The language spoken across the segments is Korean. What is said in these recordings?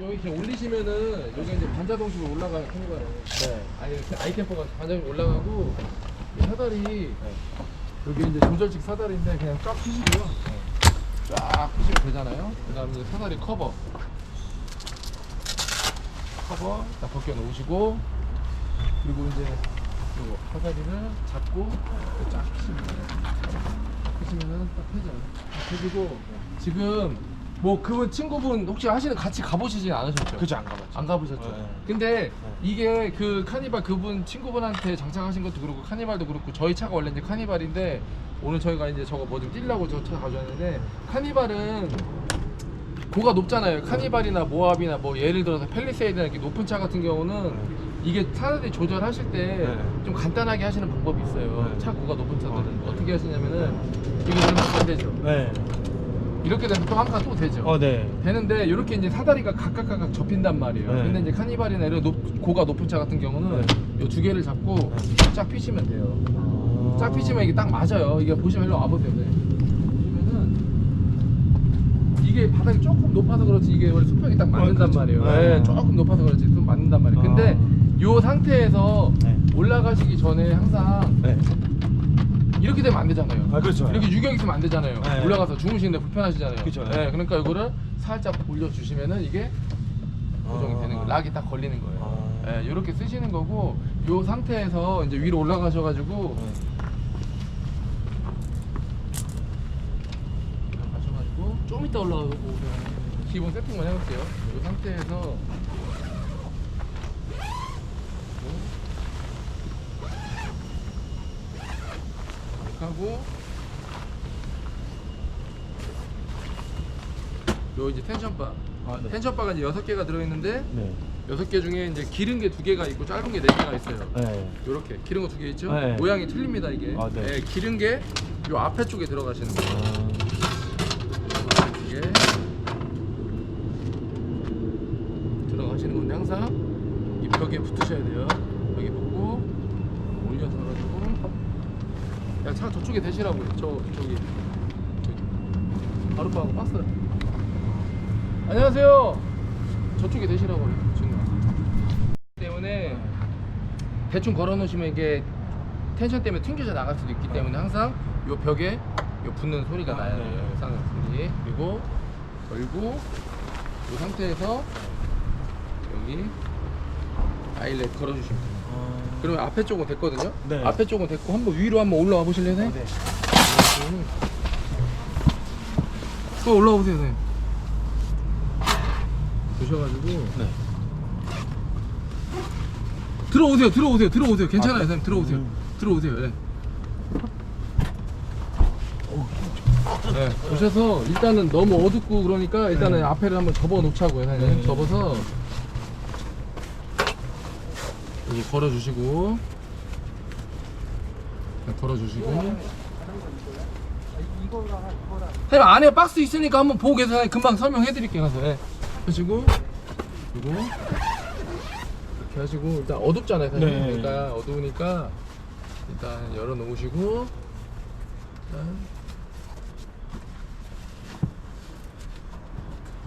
여기 이렇게 올리시면은 여기 이제 반자동식으로 올라가요 카니발은. 네. 아니 이렇게 아이템퍼가 반자동 올라가고 이 사다리 여기 이제 조절식 사다리인데 그냥 쫙 피시고요. 쫙 피시면 되잖아요. 그다음에 이제 사다리 커버. 커버 딱 벗겨 놓으시고 그리고 이제 요거 사다리를 잡고 쫙 피시면 돼요. 피시면은 딱 펴져요. 딱 펴지고 지금 뭐 그분 친구분 혹시 하시는 같이 가보시진 않으셨죠? 그죠 안 가봤죠. 안 가보셨죠? 네. 근데 이게 그 카니발 그분 친구분한테 장착하신 것도 그렇고 카니발도 그렇고 저희 차가 원래 이제 카니발인데 오늘 저희가 이제 저거 뭐 좀 뛸려고 저 차 가져왔는데 카니발은 고가 높잖아요. 카니발이나 모합이나 뭐 예를 들어서 펠리세이드나 이렇게 높은 차 같은 경우는 이게 사다리 조절하실 때좀 네. 간단하게 하시는 방법이 있어요. 네. 차 고가 높은 차들은 어. 어떻게 하시냐면은 이게 되면 안 되죠. 네. 이렇게 되면 또 한 칸 또 되죠. 어, 네. 되는데 이렇게 이제 사다리가 각각 각각 접힌단 말이에요. 네. 근데 이제 카니발이나 이런 높- 고가 높은 차 같은 경우는 네. 이두 개를 잡고 네. 쫙 피시면 돼요. 쫙 피시면 이게 딱 맞아요. 이게 보시면 일로 와보세요. 네. 보시면은 이게 바닥이 조금 높아서 그렇지 이게 원래 수평이 딱 맞는단 그렇죠. 말이에요. 네. 네, 조금 높아서 그렇지 좀 맞는단 말이에요. 근데 이 상태에서 네. 올라가시기 전에 항상 네. 이렇게 되면 안 되잖아요. 아, 그렇죠. 이렇게 유격 있으면 안 되잖아요. 네. 올라가서 주무시는데 불편하시잖아요. 그렇죠. 네, 그러니까 이거를 살짝 올려주시면은 이게 고정이 아. 되는 거예요. 락이 딱 걸리는 거예요. 아. 네, 이렇게 쓰시는 거고 이 상태에서 이제 위로 올라가셔가지고 네. 가셔가지고 좀 이따 올라가고. 기본 세팅만 해볼게요. 이 상태에서 이렇게 하고 요 이제 텐션바 아, 네. 텐션바가 이제 여섯 개가 들어있는데 네. 여섯 개 중에 이제 기른 게 두 개가 있고 짧은 게 네 개가 있어요. 네. 요렇게 기른 거 두 개 있죠? 네. 모양이 틀립니다 이게. 아, 네. 네, 기른 게 요 앞에 쪽에 들어가시는 거예요. 아. 이게 들어가시는 건데 항상 이 벽에 붙으셔야 돼요. 여기 붙고 올려서 가지고 야차 저쪽에 대시라고요. 저 저기 바로 빠고 박스. 안녕하세요. 저쪽에 대시라고요. 지금 때문에 대충 걸어 놓으시면 이게 텐션 때문에 튕겨져 나갈 수도 있기 때문에 항상 요 벽에 요 붙는 소리가 아, 나요. 네. 이상한 소리. 그리고 걸고 이 상태에서 여기 아일렛 걸어 주시면 돼요. 아. 그러면 앞에 쪽은 됐거든요. 네. 앞에 쪽은 됐고 한번 위로 한번 올라와 보실래요? 네. 네. 또 올라와 보세요, 네. 보셔가지고 네. 들어오세요, 들어오세요, 들어오세요. 괜찮아요, 아, 선생님 들어오세요. 음. 들어오세요. 네. 네, 보셔서 일단은 너무 어둡고 그러니까 일단은 네. 앞에를 한번 접어 놓자고요. 네. 접어서 여기 걸어 주시고 걸어 주시고 사장님 안에 박스 있으니까 한번 보고 계세요. 사장님. 금방 설명해 드릴게요. 가서. 예. 하시고 그리고 이렇게 하시고 일단 어둡잖아요. 사장님. 네. 그러니까 어두우니까 일단 열어 놓으시고 일단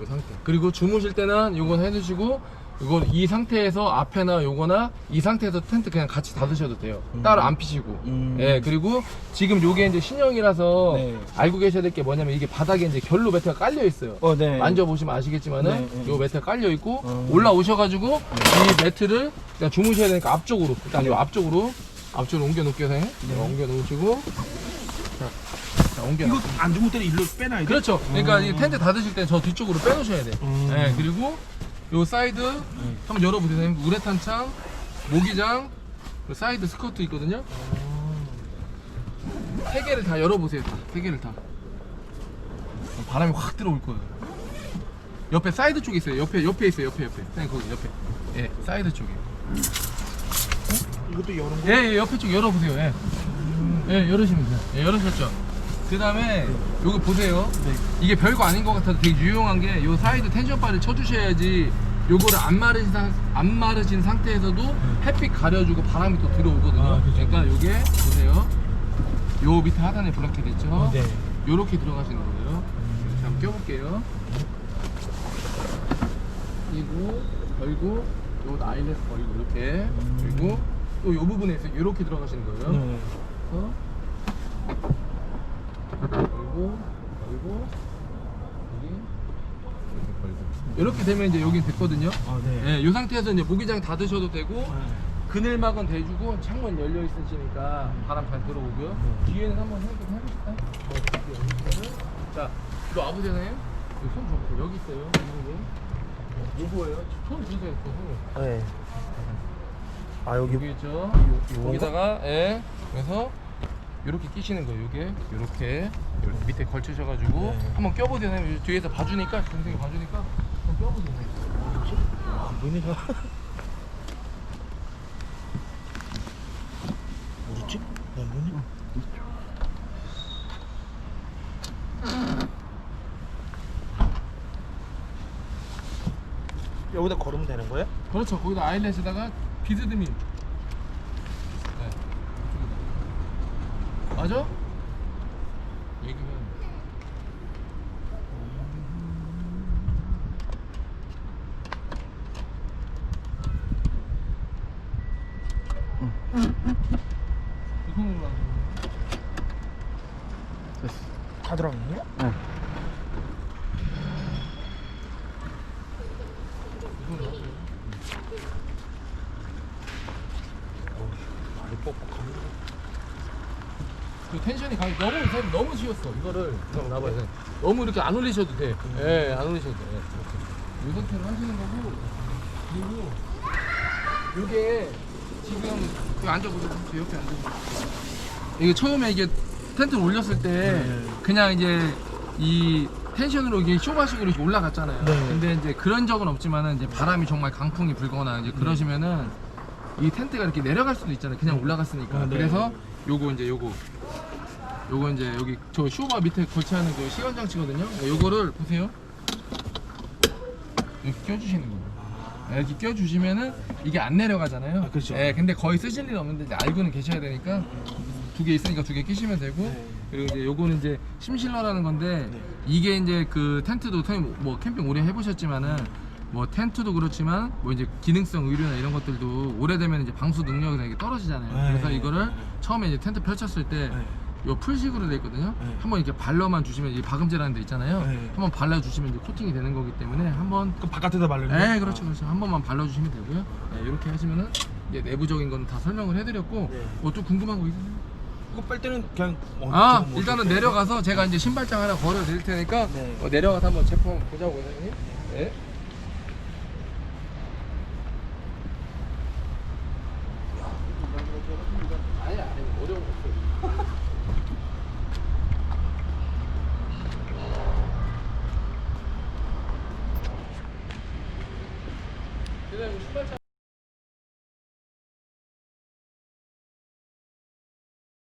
이 상태. 그리고 주무실 때는 요건 해주시고 이건 이 상태에서 앞에나 요거나 이 상태에서 텐트 그냥 같이 닫으셔도 돼요. 음. 따로 안 피시고. 음. 예, 그리고 지금 요게 이제 신형이라서 네. 알고 계셔야 될 게 뭐냐면 이게 바닥에 이제 결로 매트가 깔려 있어요. 어, 네. 만져보시면 아시겠지만은 네, 네. 요 매트가 깔려 있고 어. 올라오셔가지고 이 매트를 그냥 주무셔야 되니까 앞쪽으로 일단 요 앞쪽으로 앞쪽으로 옮겨 놓을게요, 선생님. 네. 옮겨 놓으시고 자, 자 옮겨. 이거 놓안 주무 때는 일로 빼놔야 돼? 그렇죠. 그러니까 이 텐트 닫으실 때 저 뒤쪽으로 빼놓으셔야 돼. 음. 네, 그리고 요 사이드 한번 열어보세요. 선생님. 우레탄 창, 모기장, 그리고 사이드 스커트 있거든요. 세 개를 다 열어보세요. 다. 세 개를 다. 바람이 확 들어올 거예요. 옆에 사이드 쪽에 있어요. 옆에 옆에 있어요. 옆에 옆에. 선생님 거기 옆에. 예, 사이드 쪽에. 이것도 여는 거? 예, 예, 옆에 쪽 열어보세요. 예. 예, 열으시면 돼요. 예, 열으셨죠? 그 다음에 요거 보세요. 네. 이게 별거 아닌 것 같아도 되게 유용한 게 요 사이드 텐션 바를 쳐주셔야지 요거를 안 마르신, 상, 안 마르신 상태에서도 햇빛 가려주고 바람이 또 들어오거든요. 아, 그죠. 그러니까 요게 보세요. 요 밑에 하단에 브라켓 있죠? 네. 요렇게 들어가시는 거예요. 이렇게 한번 껴볼게요. 당기고 걸고 요 아일레스 걸고 이렇게 그리고 또 요 부분에 있어 이렇게 들어가시는 거예요. 네. 그래서 걸고 걸고 이렇게 되면 이제 여기 됐거든요. 아, 네. 예, 이 상태에서 이제 모기장 닫으셔도 되고 네. 그늘막은 대주고 창문 열려 있으시니까 바람 잘 들어오고요. 네. 뒤에는 한번 해- 해볼까요? 뭐, 뒤에 여기서는. 자, 이거 아부잖아요. 여기 손 줘보세요. 여기 있어요. 이 부분. 요거예요. 손 주세요. 그 손을. 네. 아, 여기. 여기 있죠. 요- 거기다가 예. 그래서 이렇게 끼시는 거예요. 요게 이렇게 이렇게 밑에 걸치셔가지고 네. 한번 껴보세요. 선생님. 뒤에서 봐주니까 동생이 봐주니까 한번 껴보세요. 안 보이네, 저. 어딨지? 안 보이네. 여기다 걸으면 되는 거예요? 그렇죠. 거기다 아일렛에다가 비스듬히. 네. 맞아? 여기는 다. 많이 뻑뻑하네. 그 텐션이 강 너무 쌤 너무 쉬웠어 이거를 형 나봐요 쌤. 너무 이렇게 안 올리셔도 돼 예, 안 올리셔도 돼 예. 이 상태로 하시는 거고 그리고 이게 지금 여기 앉아보세요 저 옆에 앉아보세요 이게 처음에 이게 텐트를 올렸을 때 네. 그냥 이제 이 텐션으로 이게 쇼바식으로 이렇게 올라갔잖아요 네. 근데 이제 그런 적은 없지만은 이제 바람이 정말 강풍이 불거나 이제 그러시면은 이 텐트가 이렇게 내려갈 수도 있잖아요 그냥 올라갔으니까 아, 네. 그래서 요거 이제 요거 요거 이제 여기 저 쇼바 밑에 거치하는 그 시간 장치거든요. 요거를 보세요. 이렇게 껴주시는 거예요. 네, 이렇게 껴주시면은 이게 안 내려가잖아요. 아, 그렇죠. 예, 근데 거의 쓰실 일 없는데 이제 알고는 계셔야 되니까 두 개 있으니까 두 개 끼시면 되고 네. 그리고 이제 요거는 이제 심실러라는 건데 네. 이게 이제 그 텐트도 선생님 뭐 캠핑 오래 해보셨지만은 뭐 텐트도 그렇지만 뭐 이제 기능성 의류나 이런 것들도 오래되면 이제 방수 능력이 되게 떨어지잖아요. 네. 그래서 이거를 처음에 이제 텐트 펼쳤을 때 네. 요 풀식으로 돼 있거든요. 네. 한번 이렇게 발라만 주시면 이 박음질하는 데 있잖아요. 네. 한번 발라 주시면 이제 코팅이 되는 거기 때문에 한번 그 바깥에다 바르는 네, 그렇죠, 그렇죠. 한 번만 발라 주시면 되고요. 네, 이렇게 하시면은 이제 내부적인 건 다 설명을 해 드렸고 네. 뭐또 궁금한 거 있으세요? 이거 빨 때는 그냥 어, 아, 뭐 일단은 내려가서 제가 이제 신발장 하나 걸어 드릴 테니까 네. 어, 내려가서 한번 제품 보자고 선생님. 네.